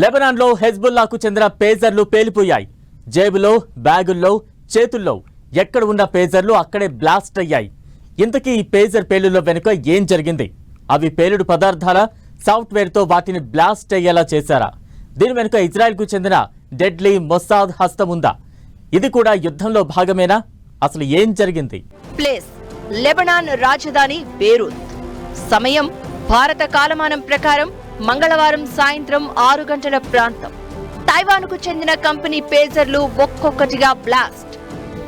లెబనాన్లో హెజ్బుల్లాకు చెందిన పేజర్లు పేలిపోయాయి. జేబులో బ్యాగుల్లో చేతుల్లో ఎక్కడ ఉన్న పేజర్లు అక్కడే బ్లాస్ట్ అయ్యాయి. ఇంతకీ ఈ పేజర్ పేలుల వెనుక ఏం జరిగింది? అవి పేలుడు పదార్థాల? సాఫ్ట్వేర్తో వాటిని బ్లాస్ట్ అయ్యేలా చేశారా? దీని వెనుక ఇజ్రాయెల్కు చెందిన డెడ్లీ మొసాద్ హస్తం ఉందా? ఇది కూడా యుద్ధంలో భాగమేనా? అసలు ఏం జరిగింది? ప్లేస్ లెబనాన్ రాజధాని బేరూత్. సమయం భారత కాలమానం ప్రకారం మంగళవారం సాయంత్రం ఆరు గంటల ప్రాంతం. తైవాన్కు చెందిన కంపెనీ పేజర్లు ఒక్కొక్కటిగా బ్లాస్ట్.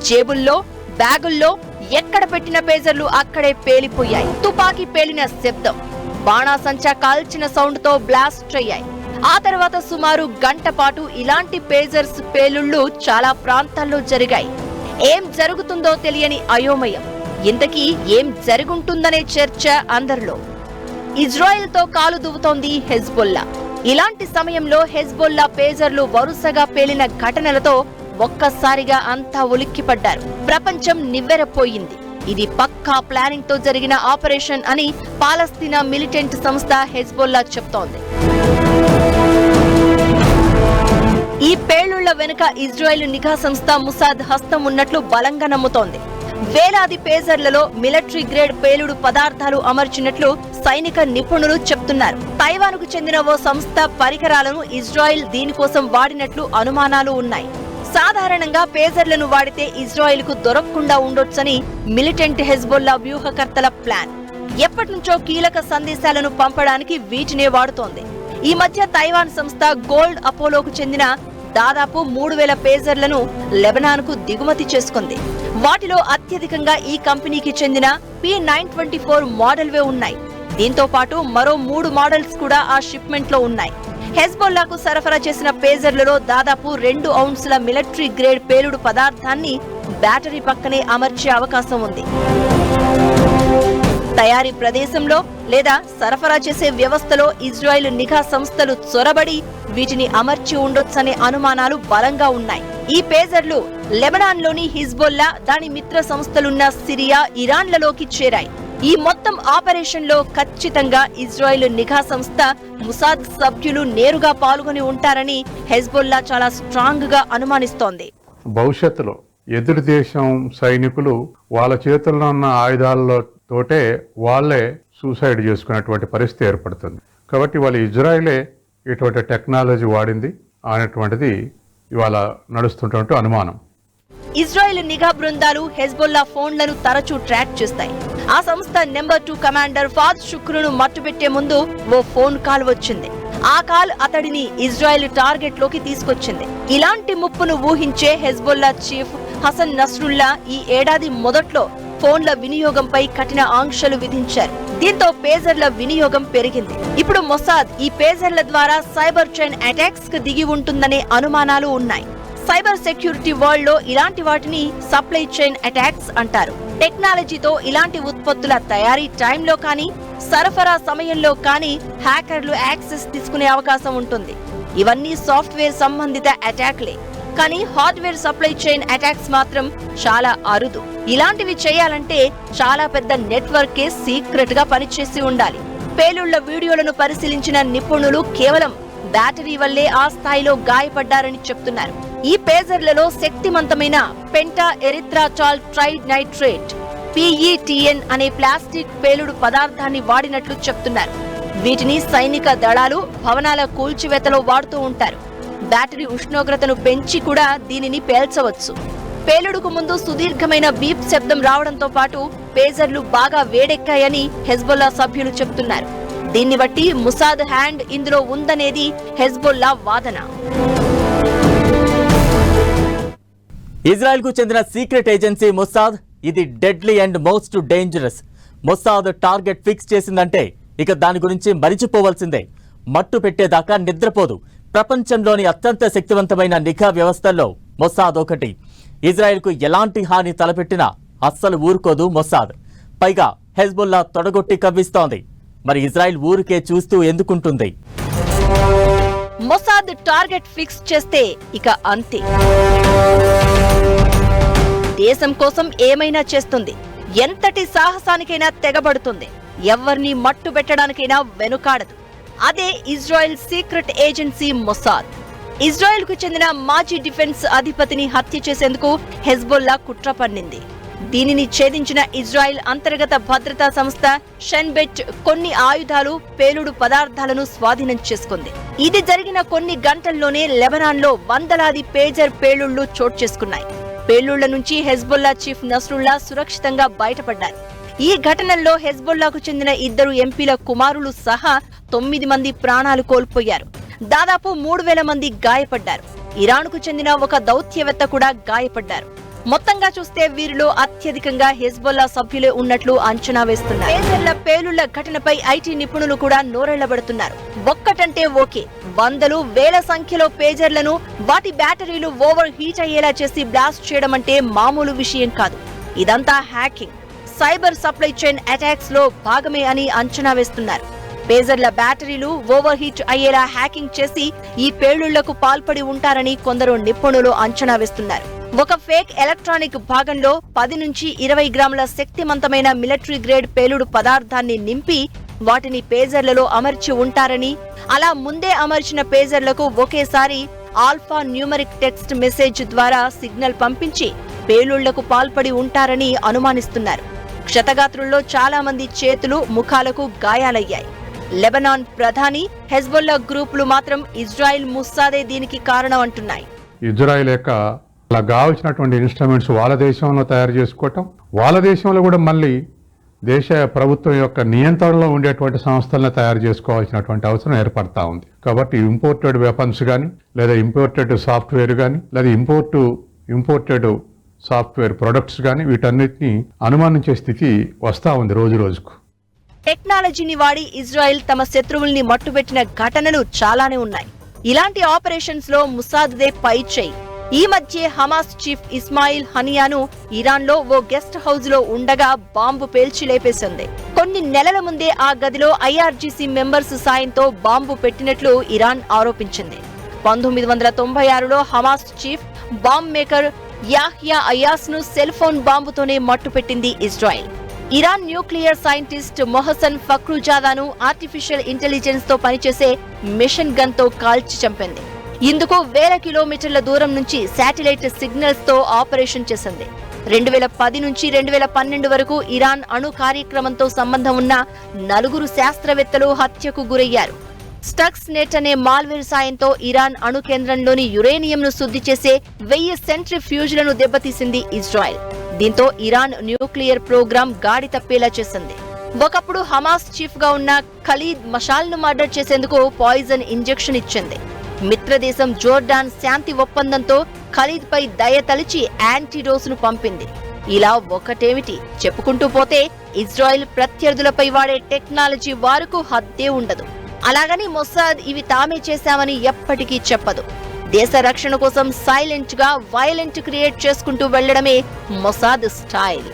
జేబుల్లో బ్యాగుల్లో ఎక్కడ పెట్టిన పేజర్లు అక్కడే పేలిపోయాయి. తుపాకీ పేలిన శబ్దం. బాణాసంచా కాల్చిన సౌండ్తో బ్లాస్ట్ అయ్యాయి. ఆ తర్వాత సుమారు గంట పాటు ఇలాంటి పేజర్స్ పేలుళ్ళు చాలా ప్రాంతాల్లో జరిగాయి. ఏం జరుగుతుందో తెలియని అయోమయం. ఇంతకీ ఏం జరుగుంటుందనే చర్చ అందరిలో. ఇజ్రాయెల్తో కాలు దువ్వుతోంది హెజ్బొల్లా. ఇలాంటి సమయంలో హెజ్బొల్లా పేజర్లు వరుసగా పేలిన ఘటనలతో ఒక్కసారిగా అంతా ఉలిక్కిపడ్డారు. ప్రపంచం నివ్వెరపోయింది. ఇది పక్కా ప్లానింగ్తో జరిగిన ఆపరేషన్ అని పాలస్తీనా మిలిటెంట్ సంస్థ హెజ్బొల్లా చెప్తోంది. ఈ పేలుళ్ళ వెనుక ఇజ్రాయెల్ నిఘా సంస్థ ముసాద్ హస్తం ఉన్నట్లు బలంగా నమ్ముతోంది. వేలాది పేజర్లలో మిలిటరీ గ్రేడ్ పేలుడు పదార్థాలు అమర్చినట్లు సైనిక నిపుణులు చెప్తున్నారు. తైవాన్కు చెందిన ఓ సంస్థ పరికరాలను ఇజ్రాయెల్ దీనికోసం వాడినట్లు అనుమానాలు ఉన్నాయి. సాధారణంగా పేజర్లను వాడితే ఇజ్రాయెల్కు దొరకకుండా ఉండొచ్చని మిలిటెంట్ హెజ్బొల్లా వ్యూహకర్తల ప్లాన్. ఎప్పటినుంచో కీలక సందేశాలను పంపడానికి వీటినే వాడుతోంది. ఈ మధ్య తైవాన్ సంస్థ గోల్డ్ అపోలోకు చెందిన దాదాపు మూడు వేల పేజర్లను లెబనాన్కు దిగుమతి చేసుకుంది. వాటిలో అత్యధికంగా ఈ కంపెనీకి చెందిన పి నైన్ ట్వంటీ ఫోర్ మోడల్వే ఉన్నాయి. దీంతో పాటు మరో మూడు మోడల్స్ కూడా ఆ షిప్మెంట్లో ఉన్నాయి. హెజ్బొల్లాకు సరఫరా చేసిన పేజర్లలో దాదాపు రెండు ఔన్సుల మిలిటరీ గ్రేడ్ పేలుడు పదార్థాన్ని బ్యాటరీ పక్కనే అమర్చే అవకాశం ఉంది. తయారీ ప్రదేశంలో లేదా సరఫరా చేసే వ్యవస్థలో ఇజ్రాయెల్ నిఘా సంస్థలు చొరబడి వీటిని అమర్చి ఉండొచ్చనే అనుమానాలు బలంగా ఉన్నాయి. ఈ పేజర్లు లెబనాన్లోని హిజ్బొల్లా దాని మిత్ర సంస్థలున్న సిరియా ఇరాన్లలోకి చేరాయి. ఈ మొత్తం ఆపరేషన్లో ఖచ్చితంగా ఇజ్రాయెల్ నిఘా సంస్థ ముసాద్ సభ్యులు నేరుగా పాల్గొని ఉంటారని హెజ్బొల్లా చాలా స్ట్రాంగ్గా అనుమానిస్తోంది. భవిష్యత్తులో ఎదురు దేశం సైనికులు వాళ్ళ చేతుల్లో ఉన్న ఆయుధాలతోటే వాళ్ళే సూసైడ్ చేసుకునేటువంటి పరిస్థితి ఏర్పడుతుంది. కాబట్టి వాళ్ళ ఇజ్రాయిలే ఇటువంటి టెక్నాలజీ వాడింది అనేటువంటిది ఇవాళ నడుస్తున్నటువంటి అనుమానం. ఇజ్రాయెల్ నిఘా బృందాలు హెజ్బొల్లా ఫోన్లను తరచూ ట్రాక్ చేస్తాయి. ఆ సంస్థ నెంబర్ టూ కమాండర్ ఫాద్ శుక్రును మట్టుపెట్టే ముందు ఓ ఫోన్ కాల్ వచ్చింది. ఆ కాల్ అతడిని ఇజ్రాయెల్ టార్గెట్లోకి తీసుకొచ్చింది. ఇలాంటి ముప్పును ఊహించే హెజ్బుల్లా చీఫ్ హసన్ నస్రుల్లా ఈ ఏడాది మొదట్లో ఫోన్ల వినియోగంపై కఠిన ఆంక్షలు విధించారు. దీంతో పేజర్ల వినియోగం పెరిగింది. ఇప్పుడు మొసాద్ ఈ పేజర్ల ద్వారా సైబర్ చైన్ అటాక్స్కు దిగి ఉంటుందనే అనుమానాలు ఉన్నాయి. సైబర్ సెక్యూరిటీ వరల్డ్లో ఇలాంటి వాటిని సప్లై చైన్ అటాక్స్ అంటారు. టెక్నాలజీతో ఇలాంటి ఉత్పత్తుల తయారీ టైంలో కానీ సరఫరా సమయంలో కానీ హ్యాకర్లు యాక్సెస్ తీసుకునే అవకాశం ఉంటుంది. ఇవన్నీ సాఫ్ట్వేర్ సంబంధిత అటాక్లే. కానీ హార్డ్వేర్ సప్లై చైన్ అటాక్స్ మాత్రం చాలా అరుదు. ఇలాంటివి చేయాలంటే చాలా పెద్ద నెట్వర్కే సీక్రెట్గా పనిచేసి ఉండాలి. పేలుళ్ళ వీడియోలను పరిశీలించిన నిపుణులు కేవలం బ్యాటరీ వల్లే ఆ స్థాయిలో గాయపడ్డారని చెప్తున్నారు. ఈ పేజర్లలో శక్తివంతమైన penta erythritol tetra nitrate PETN అనే ప్లాస్టిక్ పేలుడు పదార్థాన్ని వాడినట్లు చెప్తున్నారు. వీటిని సైనిక దళాలు భవనాల కూల్చివేతలో వాడుతూ ఉంటారు. బ్యాటరీ ఉష్ణోగ్రతను పెంచి కూడా దీనిని పేల్చవచ్చు. పేలుడుకు ముందు సుదీర్ఘమైన బీప్ శబ్దం రావడంతో పాటు పేజర్లు బాగా వేడెక్కాయని హెజ్బొల్లా సభ్యులు చెప్తున్నారు. దీన్ని బట్టి ముసాద్ హ్యాండ్ ఇందులో ఉందనేది హెజ్బొల్లా వాదన. ఇజ్రాయెల్కు చెందిన సీక్రెట్ ఏజెన్సీ మొసాద్ ఇది deadly and most dangerous. Mossad target fix చేసిందంటే ఇక దాని గురించి మరిచిపోవాల్సిందే. మట్టు పెట్టేదాకా నిద్రపోదు. ప్రపంచంలోని అత్యంత శక్తివంతమైన నిఘా వ్యవస్థల్లో మొసాద్ ఒకటి. ఇజ్రాయెల్కు ఎలాంటి హాని తలపెట్టినా అస్సలు ఊరుకోదు మొసాద్ పైగా హెజ్బుల్లా తొడగొట్టి కవ్విస్తోంది. మరి ఇజ్రాయెల్ ఊరికే చూస్తూ ఎందుకుంటుంది? మొసాద్ టార్గెట్ ఫిక్స్ చేస్తే ఇక అంతే. దేశం కోసం ఏమైనా చేస్తుంది? ఎంతటి సాహసానికైనా తెగబడుతుంది. ఎవరిని మట్టు పెట్టడానికైనా వెనుకాడదు. అదే ఇజ్రాయెల్ సీక్రెట్ ఏజెన్సీ మొసాద్. ఇజ్రాయెల్కు చెందిన మాజీ డిఫెన్స్ అధిపతిని హత్య చేసేందుకు హెజ్బొల్లా కుట్ర పన్నింది. దీనిని ఛేదించిన ఇజ్రాయెల్ అంతర్గత భద్రతా సంస్థ షెన్బెట్ కొన్ని ఆయుధాలు పేలుడు పదార్థాలను స్వాధీనం చేసుకుంది. ఇది జరిగిన కొన్ని గంటల్లోనే లెబనాన్లో వందలాది పేజర్ పేలుళ్ళు చోటు చేసుకున్నాయి. పేలుళ్ళ నుంచి హెజ్బుల్లా చీఫ్ నస్రుల్లా సురక్షితంగా బయటపడ్డారు. ఈ ఘటనల్లో హెజ్బుల్లాకు చెందిన ఇద్దరు ఎంపీల కుమారులు సహా తొమ్మిది మంది ప్రాణాలు కోల్పోయారు. దాదాపు మూడు వేల మంది గాయపడ్డారు. ఇరాన్కు చెందిన ఒక దౌత్యవేత్త కూడా గాయపడ్డారు. మొత్తంగా చూస్తే వీరిలో అత్యధికంగా హెజ్బొల్లా సభ్యులే ఉన్నట్లు అంచనా వేస్తున్నారు. పేజర్ల పేలుళ్ళ ఘటనపై ఐటీ నిపుణులు కూడా నోరెళ్ళబడుతున్నారు. ఒక్కటంటే ఓకే. వందలు వేల సంఖ్యలో పేజర్లను వాటి బ్యాటరీలు ఓవర్ హీట్ అయ్యేలా చేసి బ్లాస్ట్ చేయడం అంటే మామూలు విషయం కాదు. ఇదంతా హ్యాకింగ్. సైబర్ సప్లై చైన్ అటాక్స్లో భాగమే అని అంచనా వేస్తున్నారు. పేజర్ల బ్యాటరీలు ఓవర్ హీట్ అయ్యేలా హ్యాకింగ్ చేసి ఈ పేలుళ్ళకు పాల్పడి ఉంటారని కొందరు నిపుణులు అంచనా వేస్తున్నారు. ఒక ఫేక్ ఎలక్ట్రానిక్ భాగంలో పది నుంచి ఇరవై గ్రాముల శక్తివంతమైన మిలిటరీ గ్రేడ్ పేలుడు పదార్థాన్ని నింపి వాటిని పేజర్లలో అమర్చి ఉంటారని అలా ముందే అమర్చిన పేజర్లకు ఒకేసారి ఆల్ఫా న్యూమరిక్ టెక్స్ట్ మెసేజ్ ద్వారా సిగ్నల్ పంపించి పేలుళ్ళకు పాల్పడి ఉంటారని అనుమానిస్తున్నారు. క్షతగాత్రుల్లో చాలా మంది చేతులు ముఖాలకు గాయాలయ్యాయి. లెబనాన్ ప్రధాని హెజ్బొల్లా గ్రూపులు మాత్రం ఇజ్రాయిల్ ముస్సాదే దీనికి కారణం అంటున్నాయి. ఇజ్రాయిల్ యొక్క అలా కావాల్సినటువంటి ఇన్స్ట్రుమెంట్స్ వాళ్ళ దేశంలో తయారు చేసుకోవటం వాళ్ళ దేశంలో కూడా మళ్ళీ దేశ ప్రభుత్వం యొక్క నియంత్రణలో ఉండేటువంటి సంస్థలను తయారు చేసుకోవాల్సినటువంటి అవసరం ఏర్పడతా ఉంది. కాబట్టి ఇంపోర్టెడ్ వెపన్స్ కానీ లేదా ఇంపోర్టెడ్ సాఫ్ట్వేర్ కానీ లేదా ఇంపోర్టు ఇంపోర్టెడ్ సాఫ్ట్వేర్ ప్రొడక్ట్స్ కానీ వీటన్నిటిని అనుమానించే స్థితి వస్తూ ఉంది రోజు రోజుకు. టెక్నాలజీని వాడి ఇజ్రాయెల్ తమ శత్రువుల్ని మట్టుబెట్టిన ఘటనలు చాలానే ఉన్నాయి. ఇలాంటి ఆపరేషన్స్లో ముసాద్దే పై చేయి ఈ మధ్య హమాస్ చీఫ్ ఇస్మాయిల్ హనియాను ఇరాన్లో ఓ గెస్ట్ హౌస్లో ఉండగా బాంబు పేల్చి లేపేసింది. కొన్ని నెలల ముందే ఆ గదిలో ఐఆర్జీసీ మెంబర్స్ సాయంతో బాంబు పెట్టినట్లు ఇరాన్ ఆరోపించింది. పంతొమ్మిది వందల తొంభై ఆరులో Hamas chief bomb maker Yahya అయాస్ను cell phone బాంబుతోనే మట్టుపెట్టింది Israel. Iran nuclear scientist Mohsen ఫక్రుజాదాను artificial ఇంటెలిజెన్స్తో పనిచేసే మిషన్ గన్తో కాల్చి చంపింది. ఇందుకు వేల కిలోమీటర్ల దూరం నుంచి శాటిలైట్ సిగ్నల్స్తో ఆపరేషన్ చేసింది. రెండు వేల పది నుంచి రెండు వేల పన్నెండు వరకు ఇరాన్ అణు కార్యక్రమంతో సంబంధం ఉన్న నలుగురు శాస్త్రవేత్తలు హత్యకు గురయ్యారు. స్టక్స్ నెట్ అనే మాల్వేర్ సాయంతో ఇరాన్ అణు కేంద్రంలోని యురేనియంను శుద్ధి చేసే వెయ్యి సెంట్రిఫ్యూజ్లను దెబ్బతీసింది ఇజ్రాయెల్. దీంతో ఇరాన్ న్యూక్లియర్ ప్రోగ్రాం గాడి తప్పేలా చేసింది. ఒకప్పుడు హమాస్ చీఫ్గా ఉన్న ఖలీద్ మషాల్ను మర్డర్ చేసేందుకు పాయిజన్ ఇంజెక్షన్ ఇచ్చింది. మిత్రదేశం జోర్డాన్ శాంతి ఒప్పందంతో ఖలీద్ పై దయ తలిచి యాంటీడోస్ను పంపింది. ఇలా ఒకటేమిటి? చెప్పుకుంటూ పోతే ఇజ్రాయెల్ ప్రత్యర్థులపై వాడే టెక్నాలజీ వారకు హద్దే ఉండదు. అలాగని మొసాద్ ఇవి తామే చేశామని ఎప్పటికీ చెప్పదు. దేశ రక్షణ కోసం సైలెంట్గా వైలెంట్ క్రియేట్ చేసుకుంటూ వెళ్ళడమే మొసాద్ స్టైల్.